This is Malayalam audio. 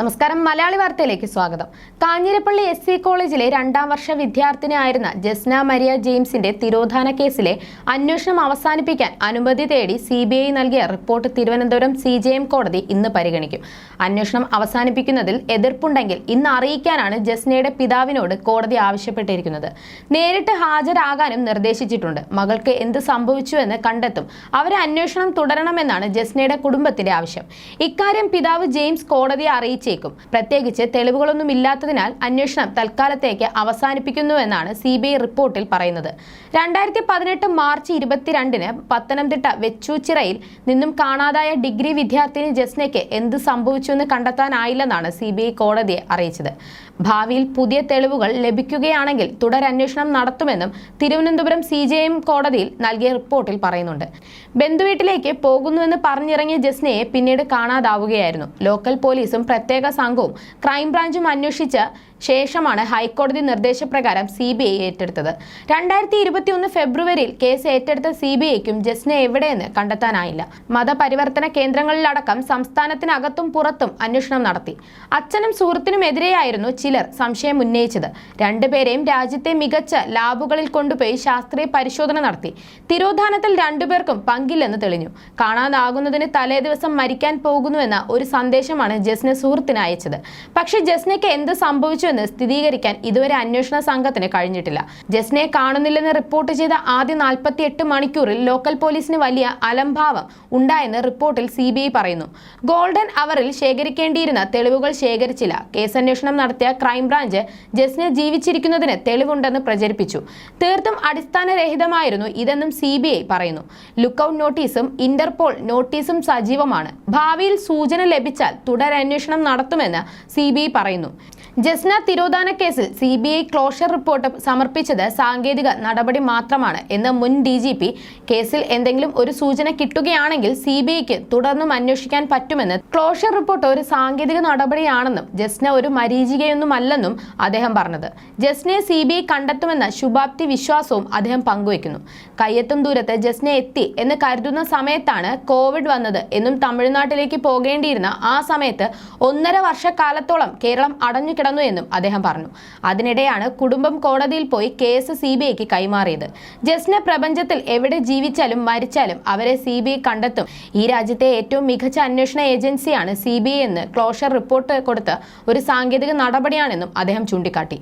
നമസ്കാരം. മലയാളി വാർത്തയിലേക്ക് സ്വാഗതം. കാഞ്ഞിരപ്പള്ളി എസ് സി കോളേജിലെ രണ്ടാം വർഷ വിദ്യാർത്ഥിനിയായിരുന്ന ജസ്ന മരിയ ജെയിംസിന്റെ തിരോധാന കേസിലെ അന്വേഷണം അവസാനിപ്പിക്കാൻ അനുമതി തേടി സി ബി ഐ നൽകിയ report Thiruvananthapuram C J M കോടതി ഇന്ന് പരിഗണിക്കും. അന്വേഷണം അവസാനിപ്പിക്കുന്നതിൽ എതിർപ്പുണ്ടെങ്കിൽ ഇന്ന് അറിയിക്കാനാണ് ജസ്നയുടെ പിതാവിനോട് കോടതി ആവശ്യപ്പെട്ടിരിക്കുന്നത്. നേരിട്ട് ഹാജരാകാനും നിർദ്ദേശിച്ചിട്ടുണ്ട്. മകൾക്ക് എന്ത് സംഭവിച്ചുവെന്ന് കണ്ടെത്തും. അവരെ അന്വേഷണം തുടരണമെന്നാണ് ജസ്നയുടെ കുടുംബത്തിന്റെ ആവശ്യം. ഇക്കാര്യം പിതാവ് ജെയിംസ് കോടതിയെ അറിയിച്ചേക്കും പ്രത്യേകിച്ച് തെളിവുകളൊന്നും ഇല്ലാത്തതിനാൽ അന്വേഷണം തൽക്കാലത്തേക്ക് അവസാനിപ്പിക്കുന്നുവെന്നാണ് സി ബി ഐ റിപ്പോർട്ടിൽ പറയുന്നത്. രണ്ടായിരത്തി പതിനെട്ട് മാർച്ച് ഇരുപത്തിരണ്ടിന് പത്തനംതിട്ട വെച്ചൂച്ചിറയിൽ നിന്നും കാണാതായ ഡിഗ്രി വിദ്യാർത്ഥിനി ജസ്നയ്ക്ക് എന്ത് സംഭവിച്ചുവെന്ന് കണ്ടെത്താനായില്ലെന്നാണ് സി ബി ഐ കോടതിയെ അറിയിച്ചത്. ഭാവിയിൽ പുതിയ തെളിവുകൾ ലഭിക്കുകയാണെങ്കിൽ തുടരന്വേഷണം നടത്തുമെന്നും തിരുവനന്തപുരം സി ജെ എം കോടതിയിൽ നൽകിയ റിപ്പോർട്ടിൽ പറയുന്നുണ്ട്. ബന്ധുവീട്ടിലേക്ക് പോകുന്നുവെന്ന് പറഞ്ഞിറങ്ങിയ ജസ്നയെ പിന്നീട് കാണാതാവുകയായിരുന്നു. ലോക്കൽ പോലീസും പ്രത്യേക സംഘവും ക്രൈംബ്രാഞ്ചും അന്വേഷിച്ച ശേഷമാണ് ഹൈക്കോടതി നിർദ്ദേശപ്രകാരം സി ബി ഐ ഏറ്റെടുത്തത്. രണ്ടായിരത്തി ഇരുപത്തിയൊന്ന് ഫെബ്രുവരിയിൽ കേസ് ഏറ്റെടുത്ത സി ബി ഐക്കും ജസ്നെ എവിടെയെന്ന് കണ്ടെത്താനായില്ല. മതപരിവർത്തന കേന്ദ്രങ്ങളിലടക്കം സംസ്ഥാനത്തിനകത്തും പുറത്തും അന്വേഷണം നടത്തി. അച്ഛനും സുഹൃത്തിനുമെതിരെയായിരുന്നു ചിലർ സംശയം ഉന്നയിച്ചത്. രണ്ടുപേരെയും രാജ്യത്തെ മികച്ച ലാബുകളിൽ കൊണ്ടുപോയി ശാസ്ത്രീയ പരിശോധന നടത്തി. തിരോധാനത്തിൽ രണ്ടുപേർക്കും പങ്കില്ലെന്ന് തെളിഞ്ഞു. കാണാതാകുന്നതിന് തലേ ദിവസം മരിക്കാൻ പോകുന്നുവെന്ന ഒരു സന്ദേശമാണ് ജസ്നെ സുഹൃത്തിന് അയച്ചത്. പക്ഷേ ജസ്നയ്ക്ക് എന്ത് സംഭവിച്ചുവെന്ന് സ്ഥിരീകരിക്കാൻ ഇതുവരെ അന്വേഷണ സംഘത്തിന് കഴിഞ്ഞിട്ടില്ല. ജസ്നയെ കാണുന്നില്ലെന്ന് റിപ്പോർട്ട് ചെയ്ത ആദ്യ നാൽപ്പത്തി എട്ട് മണിക്കൂറിൽ ലോക്കൽ പോലീസിന് വലിയ അലംഭാവം ഉണ്ടായെന്ന് റിപ്പോർട്ടിൽ സി പറയുന്നു. ഗോൾഡൻ അവറിൽ ശേഖരിക്കേണ്ടിയിരുന്ന തെളിവുകൾ ശേഖരിച്ചില്ല. കേസന്വേഷണം നടത്തിയ ക്രൈംബ്രാഞ്ച് ജസ്നെ ജീവിച്ചിരിക്കുന്നതിന് തെളിവുണ്ടെന്ന് പ്രചരിപ്പിച്ചു. തീർത്തും അടിസ്ഥാനരഹിതമായിരുന്നു ഇതെന്നും സി പറയുന്നു. ലുക്കൌട്ട് നോട്ടീസും ഇന്റർപോൾ നോട്ടീസും സജീവമാണ്. ഭാവിയിൽ സൂചന ലഭിച്ചാൽ തുടരന്വേഷണം നടത്തുമെന്ന് സി പറയുന്നു. ജസ്ന തിരോധാന കേസിൽ C B I closure report സമർപ്പിച്ചത് സാങ്കേതിക നടപടി മാത്രമാണ് എന്ന് മുൻ ഡി ജി പി കേസിൽ എന്തെങ്കിലും ഒരു സൂചന കിട്ടുകയാണെങ്കിൽ സി ബി ഐക്ക് തുടർന്നും അന്വേഷിക്കാൻ പറ്റുമെന്ന് ക്ലോഷർ റിപ്പോർട്ട് ഒരു സാങ്കേതിക നടപടിയാണെന്നും ജസ്ന ഒരു മരീചികയൊന്നുമല്ലെന്നും അദ്ദേഹം പറഞ്ഞത്. ജസ്നയെ സി ബി ഐ കണ്ടെത്തുമെന്ന ശുഭാപ്തി വിശ്വാസവും അദ്ദേഹം പങ്കുവയ്ക്കുന്നു. കയ്യെത്തും ദൂരത്ത് ജസ്ന എത്തി എന്ന് കരുതുന്ന സമയത്താണ് കോവിഡ് വന്നത് എന്നും തമിഴ്നാട്ടിലേക്ക് പോകേണ്ടിയിരുന്ന ആ സമയത്ത് ഒന്നര വർഷക്കാലത്തോളം കേരളം അടഞ്ഞു കിടന്നു എന്നും അദ്ദേഹം പറഞ്ഞു. അതിനിടെയാണ് കുടുംബം കോടതിയിൽ പോയി കേസ് സി ബി ഐക്ക് കൈമാറിയത്. ജസ്ന പ്രപഞ്ചത്തിൽ എവിടെ ജീവിച്ചാലും മരിച്ചാലും അവരെ സി ബി ഐ കണ്ടെത്തും. ഈ രാജ്യത്തെ ഏറ്റവും മികച്ച അന്വേഷണ ഏജൻസിയാണ് സി ബി ഐ എന്ന് ക്ലോഷർ റിപ്പോർട്ട് കൊടുത്ത ഒരു സാങ്കേതിക നടപടിയാണെന്നും അദ്ദേഹം ചൂണ്ടിക്കാട്ടി.